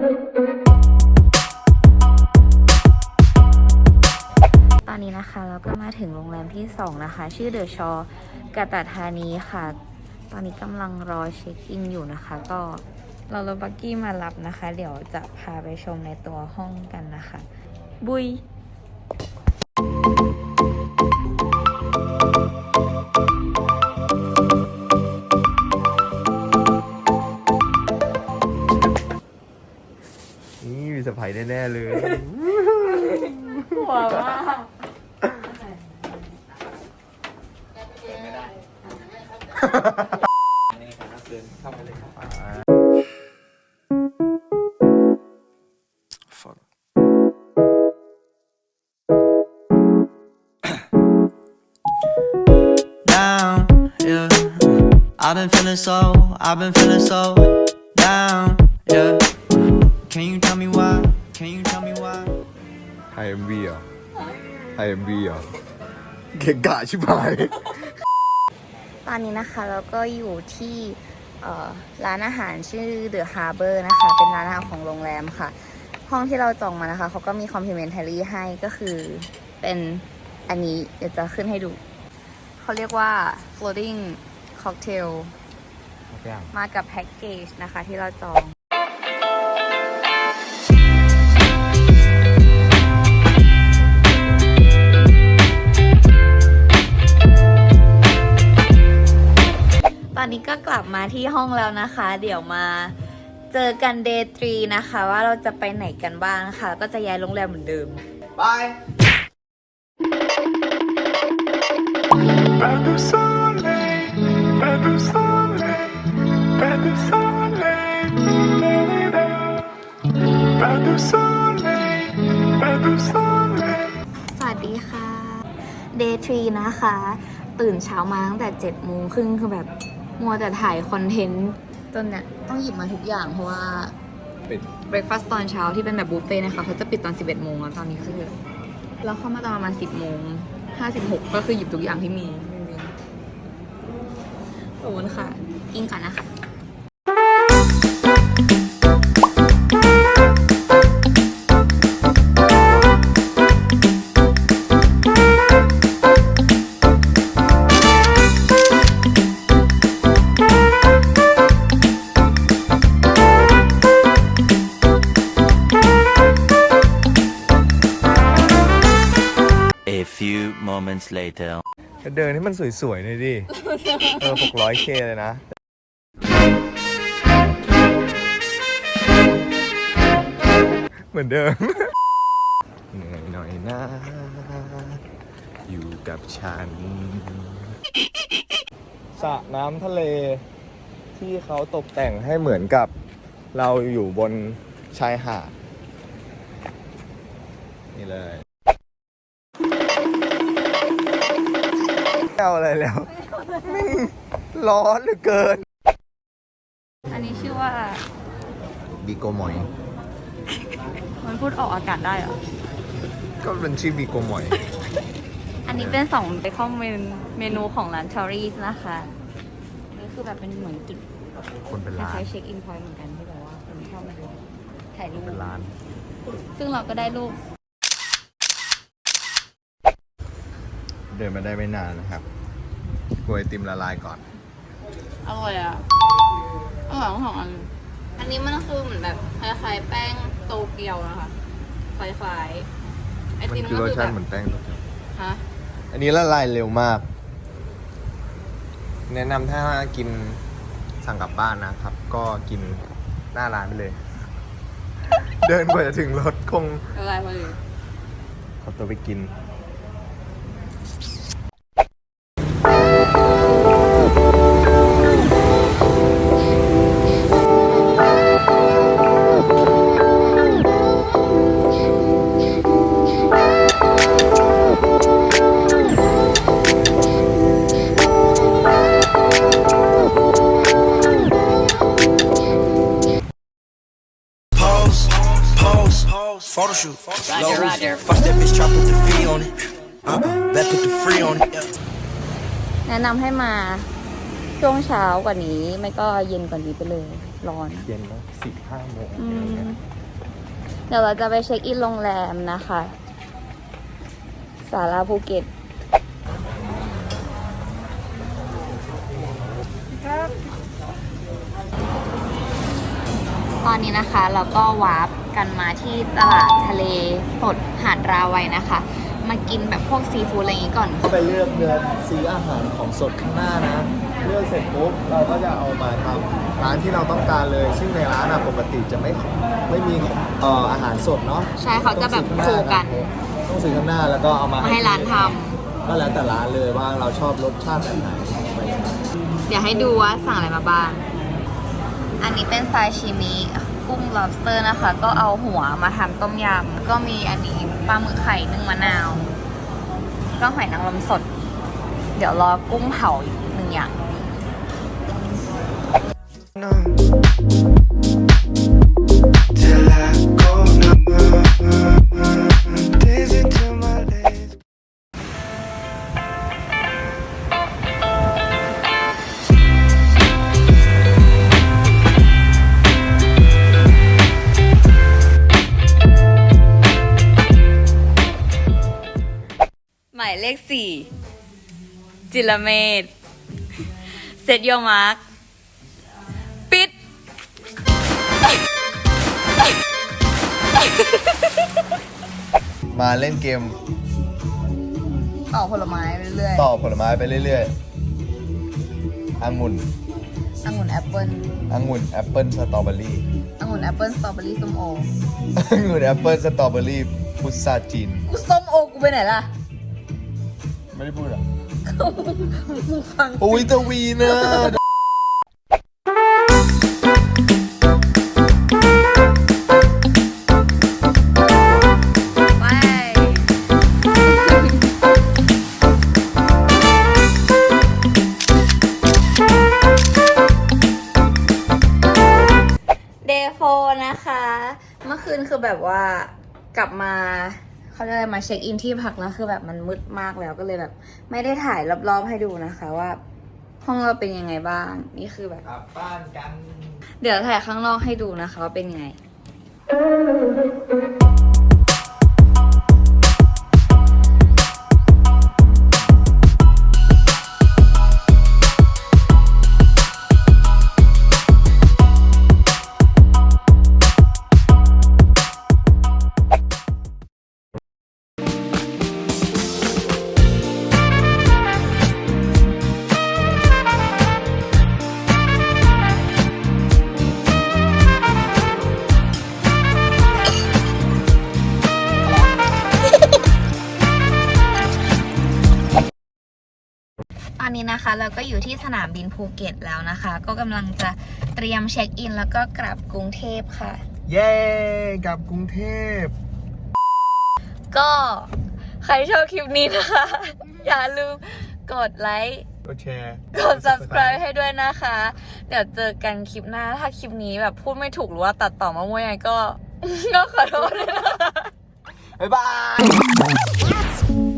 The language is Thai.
ตอนนี้นะคะเราก็มาถึงโรงแรมที่ 2 นะคะ ชื่อเดอะชอกาตาธานีค่ะ ตอนนี้กำลังรอเช็คอินอยู่นะคะ ก็เรารถบักกี้มารับนะคะ เดี๋ยวจะพาไปชมในตัวห้องกันนะคะ บุย แน่ๆเลยหัวมากเดินเข้าไปเลยครับ down, yeah. I've been feeling so, I've been feeling so ไทยเอ็มวีเหรอไทยเอ็มวีเหรอเก่งกะชิบหาย ตอนนี้นะคะเราก็อยู่ที่เอ่อร้านอาหารชื่อ The Harbor นะคะ เป็นร้านอาหารของโรงแรมค่ะ ห้องที่เราจองมานะคะ เขาก็มี complimentary ให้ก็คือเป็นอันนี้เดี๋ยวจะขึ้นให้ดู เขาเรียกว่า floating cocktail มากับแพ็กเกจนะคะที่เราจอง นนี้ก็กลับมาที่ห้องแล้วนะคะ เดี๋ยวมาเจอกันเดย์ทรีนะคะ ว่าเราจะไปไหนกันบ้างนะคะก็จะย้ายโรงแรมเหมือนเดิม Bye Pas de soleil, pas de soleil, pas de soleil, da-da-da. pas de soleil, pas de soleil. สวัสดีค่ะ Day 3 นะคะ ตื่นเช้ามาตั้งแต่7จ็ดโมงครึ่งคือแบบ มัวแต่ถ่ายคอนเทนต์จนเนี่ยต้องหยิบมาทุกอย่างเพราะว่าปิดเบรคฟาสต์ตอนเช้าที่เป็นแบบบุฟเฟ่ต์นะคะเขาจะปิดตอน 11โมงแล้วตอนนี้คือเราเข้ามาตอนประมาณ10โมง56 ก็คือหยิบทุกอย่างที่มีขอบคุณค่ะ กินก่อนนะคะ A few moments later. เดินให้มันสวยๆหน่อยดิ เออหกร้อยเคเลยนะ เหมือนเดิม เหนื่อยหน่อยนะ อยู่กับฉันสระน้ำทะเลที่เขาตกแต่งให้เหมือนกับเราอยู่บนชายหาดนี่เลย เอาอะไรแล้วไม่ร้อนเหลือเกิน อันนี้ชื่อว่าบีโกมอย มันพูดออกอากาศได้เหรอ ก็เป็นชื่อบีโกมอย อันนี้เป็นสองเบคอนเมนูของร้านทอรี่นะคะนี่คือแบบเป็นเหมือนจุดคนเป็นคล้านล้ายๆเช็คอินพอยต์เหมือนกันที่แบบว่าคนชอบมาดูถ่ายรูปเป็นล้าน ซึ่งเราก็ได้รูป เดินมาได้ไม่นานนะครับกล้วยติมละลายก่อน อร่อยอะ อร่อยทั้งสองอัน อันนี้มันคือเหมือนแบบคล้ายๆแป้งโตเกียวนะคะคล้ายๆไอมันติมคือก็รสคือชาแบติบเหมือนแป้งฮะอันนี้ละลายเร็วมาก แนะนำถ้ากินสั่งกลับบ้านนะครับ ก็กินหน้าร้านไปเลย เดินกว่าจะถึงรถคงละลายพอดีขอตัวไปกิน photo shoot. Roger, Roger. Fuck that bitch, try put the fee on it. Uh-uh, that put the free on it. แนะนำให้มาช่วงเช้ากว่านี้ ไม่ก็เย็นกว่านี้ไปเลย ร้อน เย็นแล้วสี่ห้าโมงอือะไรมเงี้ยเดี๋ยวเราจะไปเช็คอินโรงแรมนะคะ สาราภูเก็ตตอนนี้นะคะ เราก็วาร์ป กันมาที่ตลาดทะเลสดหาดราวัยนะคะ มากินแบบพวกซีฟู้ดอะไรอย่างนี้ก่อน ก็ไปเลือกเนื้อซื้ออาหารของสดข้างหน้านะ เลือกเสร็จปุ๊บเราก็จะเอามาทำร้านที่เราต้องการเลย ซึ่งในร้านอะปกติจะไม่ไม่มีเอ่ออาหารสดเนาะใช่เขาจะแบบโคกัน ต้องซื้อข้างหน้าแล้วก็เอามามาให้ร้านทก็แล้วแต่ร้านเลยว่าเราชอบรสชาติแบบไหนอะไรอย่างเงี้ยเดี๋ยวให้ดูว่าสั่งอะไรมาบ้าง อันนี้เป็นซาชิมิ กุ้ง lobster นะคะ ก็เอาหัวมาทำต้มยำ ก็มีอันนี้ปลาหมึกไข่นึ่งมะนาว ก็หอยนางรมสด เดี๋ยวรอกุ้งเผาอีกหนึ่งอย่าง No. ขสี่จิรเมตเซตโยมาร์กปิด มาเล่นเกมต่อผลไม้ไปเรื่อยต่อผลไม้ไปเรื่อยๆองุ่นๆองุ่นแอปเปิ้ลองุ่นแอปเปิลสตรอเบอรี่องุ่นแอปเปิ้ลสตรอเบอรี่ส้มโอองุ่นแอปเปิลสตรอเบอรี่พุทราจีน กูส้มโอกูไปไหนล่ะ ไม่ได้พูดเหรอมึงฟังอุ้ยตะวีนะไปเดย์โฟนะคะ เมื่อคืนคือแบบว่ากลับมา เขาเรียกอะไรมาเช็คอินที่พักแล้วคือแบบมันมืดมากแล้วก็เลยแบบ ไม่ได้ถ่ายรอบๆให้ดูนะคะว่า ห้องเราเป็นยังไงบ้าง นี่คือแบบ กลับบ้านกัน เดี๋ยวถ่ายข้างนอกให้ดูนะคะว่าเป็นยังไง ตอนนี้นะคะเราก็อยู่ที่สนามบินภูเก็ตแล้วนะคะ ก็กำลังจะเตรียมเช็คอิน แล้วก็กลับกรุงเทพค่ะ เย้กลับกรุงเทพ ก็ใครชอบคลิปนี้นะคะ อย่าลืมกดไลค์กดแชร์กด subscribe ให้ด้วยนะคะ เดี๋ยวเจอกันคลิปหน้าถ้าคลิปนี้แบบพูดไม่ถูกหรือว่าตัดต่อมามั่วยังไงก็ ก็ขอโทษด้วยนะคะ บ๊ายบาย